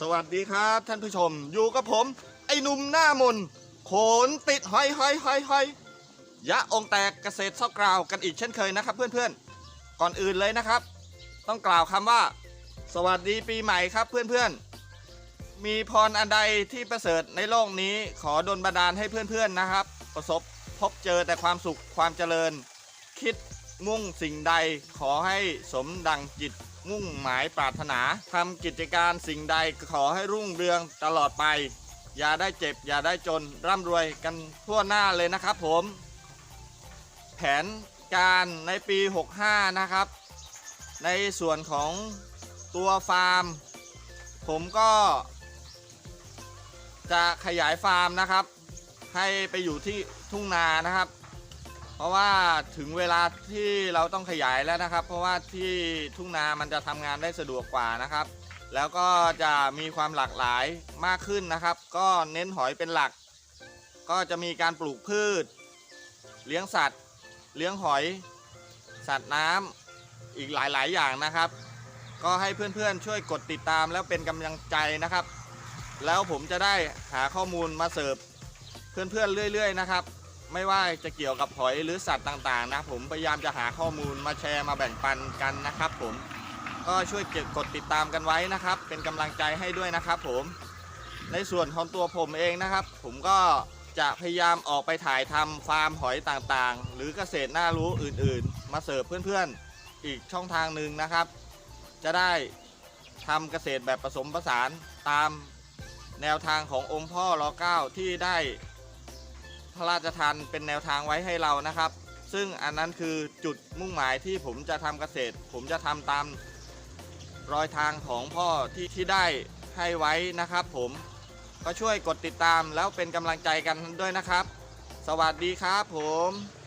สวัสดีครับท่านผู้ชม อยู่กับผม ไอ้หนุ่มหน้ามนโขนติดหอยหอยหอยหอยยะองแตกเกษตรเศร้ากราวกันอีกเช่นเคยนะครับ เพื่อนๆ ก่อนอื่นเลยนะครับ ต้องกล่าวคำว่า สวัสดีปีใหม่ครับเพื่อนๆ มีพรอันใดที่ประเสริฐในโลกนี้ขอดลบันดาลให้เพื่อนๆนะครับ ประสบพบเจอแต่ความสุขความเจริญ คิดมุ่งสิ่งใดขอให้สมดังจิต มุ่งหมายปรารถนาทำกิจการสิ่งใดขอให้รุ่งเรืองตลอดไป อย่าได้เจ็บ อย่าได้จนร่ำรวยกันทั่วหน้าเลยนะครับผม แผนการในปี 65 นะครับ ในส่วนของตัวฟาร์ม ผมก็ จะขยายฟาร์มนะครับ ให้ไปอยู่ที่ทุ่งนานะครับ เพราะว่าถึงเวลาที่เราต้องขยายแล้วนะครับ เพราะว่าที่ทุ่งนามันจะทำงานได้สะดวกกว่านะครับ แล้วก็จะมีความหลากหลายมากขึ้นนะครับ ก็เน้นหอยเป็นหลัก ก็จะมีการปลูกพืช เลี้ยงสัตว์ เลี้ยงหอย สัตว์น้ำอีกหลาย ๆ อย่างนะครับ ก็ให้เพื่อนๆช่วยกดติดตามแล้วเป็นกำลังใจนะครับ แล้วผมจะได้หาข้อมูลมาเสิร์ฟเพื่อนๆเรื่อย ๆ นะครับ ไม่ว่าจะเกี่ยวกับหอยหรือสัตว์ต่างๆ นะผมพยายามจะหาข้อมูลมาแชร์มาแบ่งปันกันนะครับ ผมก็ช่วยเก็บกดติดตามกันไว้นะครับ เป็นกำลังใจให้ด้วยนะครับผมในส่วนของตัวผมเองนะครับ ผมก็จะพยายามออกไปถ่ายทำฟาร์มหอยต่างๆ หรือเกษตรน่ารู้อื่นๆ มาเสิร์ฟเพื่อนๆ อีกช่องทางหนึ่งนะครับ จะได้ทำเกษตรแบบผสมผสานตามแนวทางขององค์พ่อรอเก้าที่ได้ ระราชทานเป็นแนวทางไว้ให้เรานะครับ ซึ่งอันนั้นคือจุดมุ่งหมายที่ผมจะทำเกษตร ผมจะทำตามรอยทางของพ่อที่ที่ได้ให้ไว้นะครับ ผมก็ช่วยกดติดตามแล้วเป็นกำลังใจกันด้วยนะครับ สวัสดีครับผม